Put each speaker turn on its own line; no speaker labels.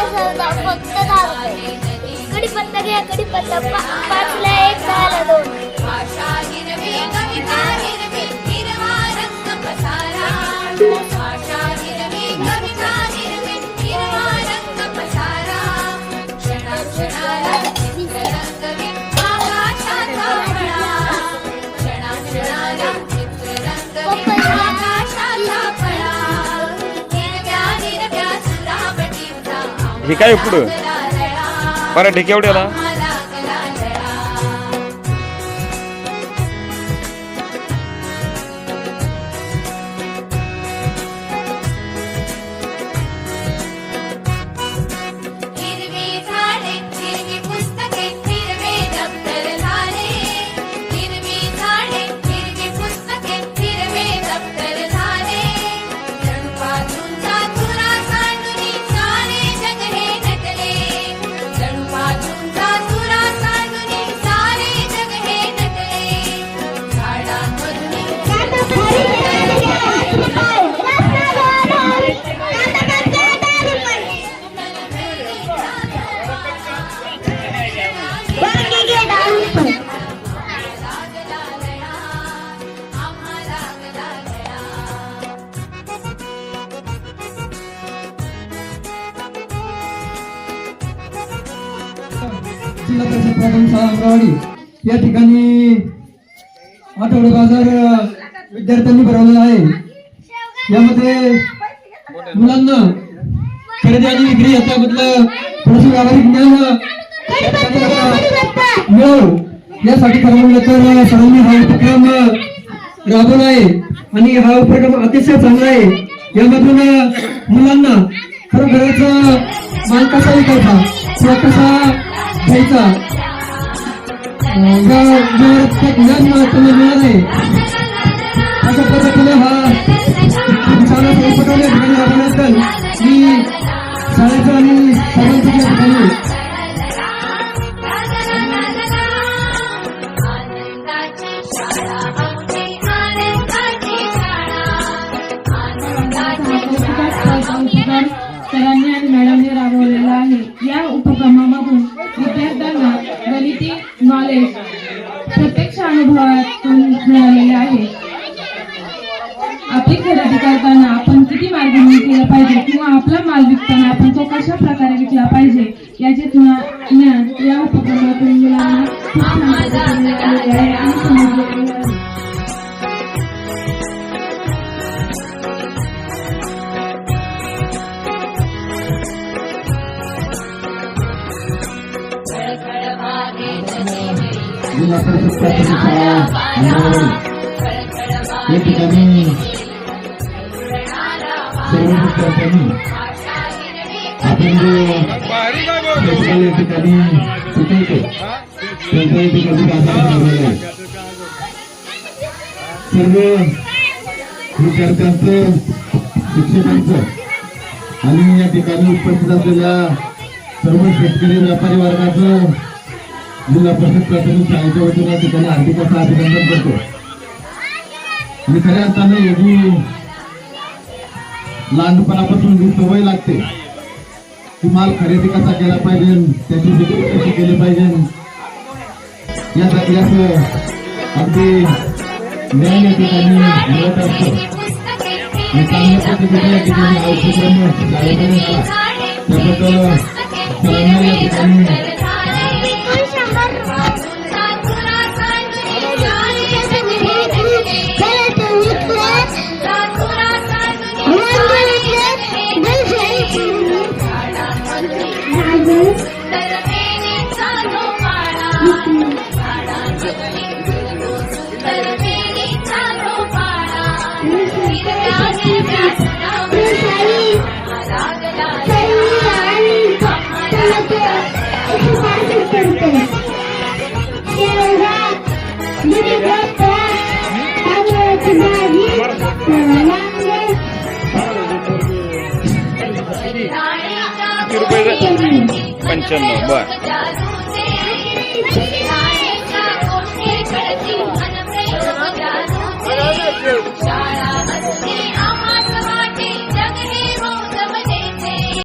Gas फक्त दहा रुपये कढीपत्ता घ्या कढीपत्ता पा- पाचला एक दहाला दोन
हे काय पुढं. पराठे केवढ्याला
जिल्हा परिषद प्राथमिक शाळा अमरावती या ठिकाणी आठवडे बाजार विद्यार्थ्यांनी भरवलेला आहे. यामध्ये मुलांना खरेदी आणि विक्री याच्याबद्दल थोडस व्यावहारिक ज्ञान मिळव. यासाठी खरं म्हणलं तर सरांनी हा उपक्रम राबवला आहे. आणि हा उपक्रम अतिशय चांगला आहे. यामधून मुलांना खरोखरच मान कसा विकायचा? किंवा कसा घ्यायचा या यावर ते ज्ञान त्यांना मिळालं आहे अशा पद्धतीने हा खूप छान असा उपक्रम या ठिकाणी राबवण्याबद्दल मी शाळेचं आणि सर्वांचं या ठिकाणी
आपला माल विकताना आपण तो कशा प्रकारे विकला पाहिजे याचे ज्ञान या उपक्रमातून मुलांना खूप आहे आणि आहे.
जिल्हा परिषद प्राथमिक शाळा या ठिकाणी सर्व विद्यार्थ्यांनी आपण जो फेस्टिवल या ठिकाणी शिकवतो त्यांचा या ठिकाणी आहे सर्व विद्यार्थ्यांचं शिक्षकांचं आणि या ठिकाणी उपस्थित असलेल्या सर्व शेतकरी व्यापारी वर्गाचं जिल्हा परिषद प्राथमिक शाळेच्या वतीनं या ठिकाणी हार्दिक असं अभिनंदन करतो आणि खऱ्या अर्थानं एवढी लहानपणापासून जी सवय लागते. की माल खरेदी कसा केला पाहिजे त्याची विक्री कशी केली पाहिजे यासाठी असं अगदी ज्ञान या ठिकाणी मिळत असतं. आणि चांगल्या पद्धतीने या ठिकाणी हा त्याबद्दल सरांना या ठिकाणी
रुपये पंच्याण्णव बर.